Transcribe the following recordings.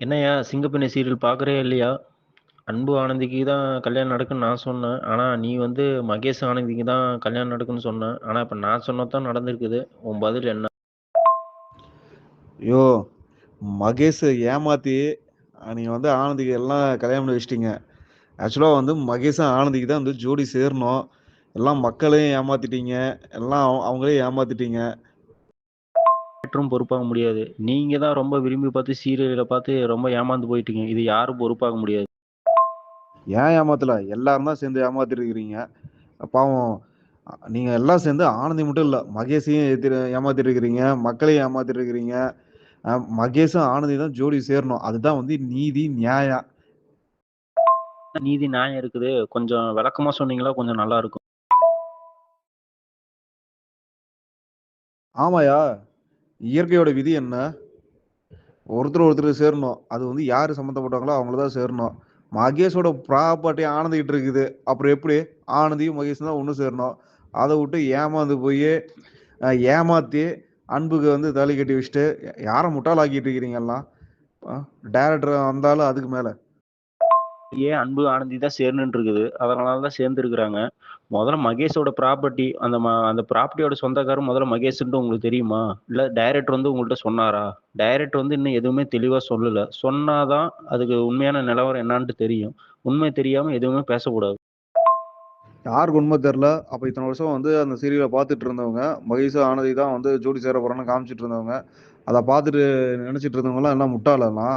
என்னய்யா சிங்கப்பெண்ணே சீரியல் பார்க்குறே இல்லையா? அன்பு ஆனந்திக்கு தான் கல்யாணம் நடக்குன்னு நான் சொன்னேன். ஆனால் நீ வந்து மகேஷ் ஆனந்திக்கு தான் கல்யாணம் நடக்குன்னு சொன்னேன் ஆனால் இப்போ நான் சொன்னது தான் நடந்திருக்குது. உன் பதில் என்ன? ஐயோ! மகேஷ் ஏமாத்தி நீங்கள் வந்து ஆனந்திக்கு எல்லாம் கல்யாணம் பண்ணி வச்சுட்டீங்க. ஆக்சுவலாக வந்து மகேஷும் ஆனந்திக்கு தான் வந்து ஜோடி சேரணும். எல்லாம் மக்களையும் ஏமாத்திட்டீங்க. எல்லாம் அவ அவங்களையும் ஏமாத்திட்டீங்க. டைரக்டரும் பொறுப்பாக முடியாது. நீங்க தான் ரொம்ப விரும்பி பார்த்து சீரியல பார்த்து ரொம்ப ஏமாந்து போயிட்டீங்க. இது யாரும் பொறுப்பாக முடியாது. ஏன் ஏமாத்தல? எல்லாரும் தான் சேர்ந்து ஏமாத்திருக்கிறீங்க. பாவம் அ நீங்க எல்லாம் சேர்ந்து ஆனந்தி மட்டும் இல்ல. மகேஷையும் ஏத்திரு ஏமாத்திருக்கிறீங்க. மக்களையும் ஏமாத்திருக்கிறீங்க. அ மகேஷும் ஆனந்தியும் தான் ஜோடி சேரணும். அதுதான் வந்து நீதி, நியாயம். நீதி, நியாயம் இருக்குது. கொஞ்சம் விளக்கமா சொன்னீங்களா கொஞ்சம் நல்லா இருக்கும். ஆமாய்யா. இயற்கையோட விதி என்ன? ஒருத்தர் ஒருத்தர் சேரணும். அது வந்து யார் சம்மந்தப்பட்டவங்களோ அவங்கள தான் சேரணும். மகேஷோட ப்ராப்பர்ட்டி ஆனந்திக்கிட்டு இருக்குது. அப்புறம் எப்படி? ஆனந்தியும் மகேஷும் தான் ஒன்று சேரணும். அதை விட்டு ஏமாந்து போய் ஏமாத்தி அன்புக்கு வந்து தாலி கட்டி வச்சுட்டு யாரை முட்டாளாக்கிட்டு இருக்கிறீங்க எல்லாம்? வந்தாலும் அதுக்கு மேலே ஏன் அன்பு ஆனந்தி தான் சேர்ந்துட்டு இருக்குது. அதனால தான் சேர்ந்துருக்குறாங்க. முதல்ல மகேஷோட ப்ராப்பர்ட்டி அந்த ம அந்த ப்ராப்பர்ட்டியோட சொந்தக்காரர் முதல்ல மகேஷ்ன்ட்டு உங்களுக்கு தெரியுமா? இல்லை டைரக்டர் வந்து உங்கள்கிட்ட சொன்னாரா? டைரக்டர் வந்து இன்னும் எதுவுமே தெளிவாக சொல்லல. சொன்னால் தான் அதுக்கு உண்மையான நிலவரம் என்னான்ட்டு தெரியும். உண்மை தெரியாமல் எதுவுமே பேசக்கூடாது. யாருக்கு உண்மை தெரில அப்போ இத்தனை வருஷம் வந்து அந்த சீரியலை பார்த்துட்டு இருந்தவங்க, மகேஷ் ஆனந்தி தான் வந்து ஜோடி சேர போறாங்கன்னு காமிச்சிட்டு இருந்தவங்க. அதை பார்த்துட்டு நினச்சிட்டு இருந்தவங்கலாம் எல்லாம் முட்டாளா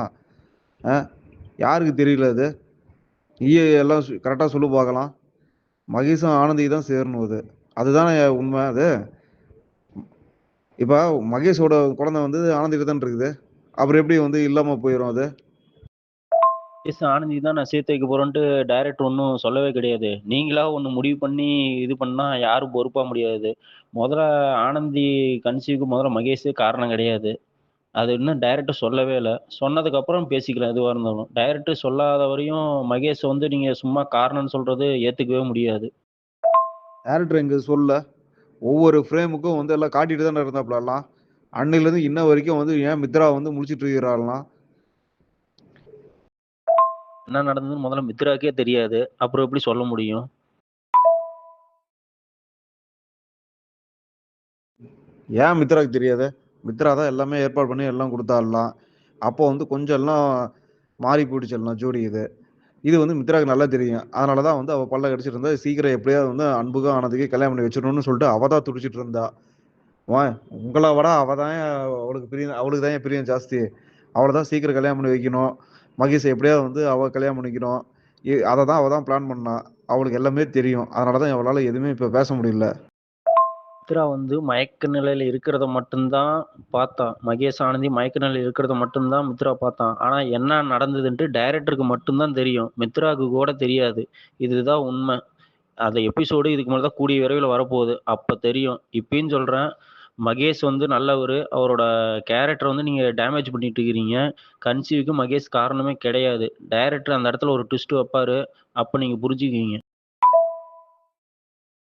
யாருக்கு தெரியல அது? நீயே எல்லாம் கரெக்டாக சொல்லு பார்க்கலாம். மகேஷும் ஆனந்தி தான் சேரணும் அது. அதுதானே உண்மை அது? இப்போ மகேஷோட குழந்தை வந்து ஆனந்திட்டு தான் இருக்குது. அப்புறம் எப்படி வந்து இல்லாமல் போயிடும் அது? மகேஷ் ஆனந்தி தான் நான் சேர்த்து வைக்க போறேன்ட்டு டைரக்டர் ஒன்றும் சொல்லவே கிடையாது. நீங்களா ஒன்று முடிவு பண்ணி இது பண்ணா யாரும் பொறுப்பா முடியாது. முதல்ல ஆனந்தி கன்சீவுக்கு முதல்ல மகேஷே காரணம் கிடையாது. அது இன்னும் டைரக்டர் சொல்லவே இல்ல. சொன்னதுக்கு அப்புறம் பேசிக்கலாம் எதுவா இருந்தாலும். டைரக்டர் சொல்லாத வரையும் மகேஷ் வந்து நீங்க சும்மா காரணம்னு சொல்றது ஏத்துக்கவே முடியாது. டைரக்டர் எங்க சொல்லல. ஒவ்வொரு ஃப்ரேமுக்கும் வந்து எல்லாம் காட்டிட்டு தானே இருந்தாப்ல எல்லாம். அன்னையிலருந்து இன்ன வரைக்கும் வந்து ஏன் மித்ரா வந்து முழிச்சுட்டு இருக்கிறாளாம்? என்ன நடந்ததுன்னு முதல்ல மித்ராக்கே தெரியாது. அப்புறம் எப்படி சொல்ல முடியும்? ஏன் மித்ராக்கு தெரியாது? மித்ரா தான் எல்லாமே ஏற்பாடு பண்ணி எல்லாம் கொடுத்தாடலாம் அப்போ வந்து கொஞ்சம் எல்லாம் மாறி போயிடுச்சு ஜோடி இது. இது வந்து மித்ராக்கு நல்லா தெரியும். அதனால தான் வந்து அவள் பல்ல கடிச்சிட்டு இருந்தா, சீக்கிரம் எப்படியாவது வந்து அன்புக்கும் ஆனதுக்கு கல்யாணம் பண்ணி வச்சிடணும்னு சொல்லிட்டு அவள் தான் துடிச்சிட்டு இருந்தா. வா உங்களை விட அவள் தான் அவளுக்கு பிரியம் அவளுக்கு தான் பிரியம் ஜாஸ்தி. அவளை தான் சீக்கிரம் கல்யாணம் பண்ணி வைக்கணும். மகேஷை எப்படியாவது வந்து அவள் கல்யாணம் பண்ணிக்கணும். எ தான் அவள் தான் பிளான் பண்ணா. அவளுக்கு எல்லாமே தெரியும். அதனால தான் அவளால் எதுவுமே இப்போ பேச முடியல. மித்ரா வந்து மயக்க நிலையில இருக்கிறத மட்டும்தான் பார்த்தான் மகேஷ், ஆனந்தி மயக்க நிலையில இருக்கிறத மட்டும்தான் மித்ரா பார்த்தான். ஆனா என்ன நடந்ததுன்ட்டு டைரக்டருக்கு மட்டும்தான் தெரியும். மித்ராவுக்கு கூட தெரியாது. இதுதான் உண்மை. அந்த எபிசோடு இதுக்கு மேலே தான் கூடிய விரைவில் வரப்போகுது. அப்போ தெரியும். இப்பயும் சொல்கிறேன் மகேஷ் வந்து நல்லவர் அவரோட கேரக்டர் வந்து நீங்கள் டேமேஜ் பண்ணிட்டு இருக்கிறீங்க. கன்சீவுக்கு மகேஷ் காரணமே கிடையாது. டைரக்டர் அந்த இடத்துல ஒரு ட்விஸ்ட் வைப்பார் அப்போ நீங்கள் புரிஞ்சுக்குவீங்க.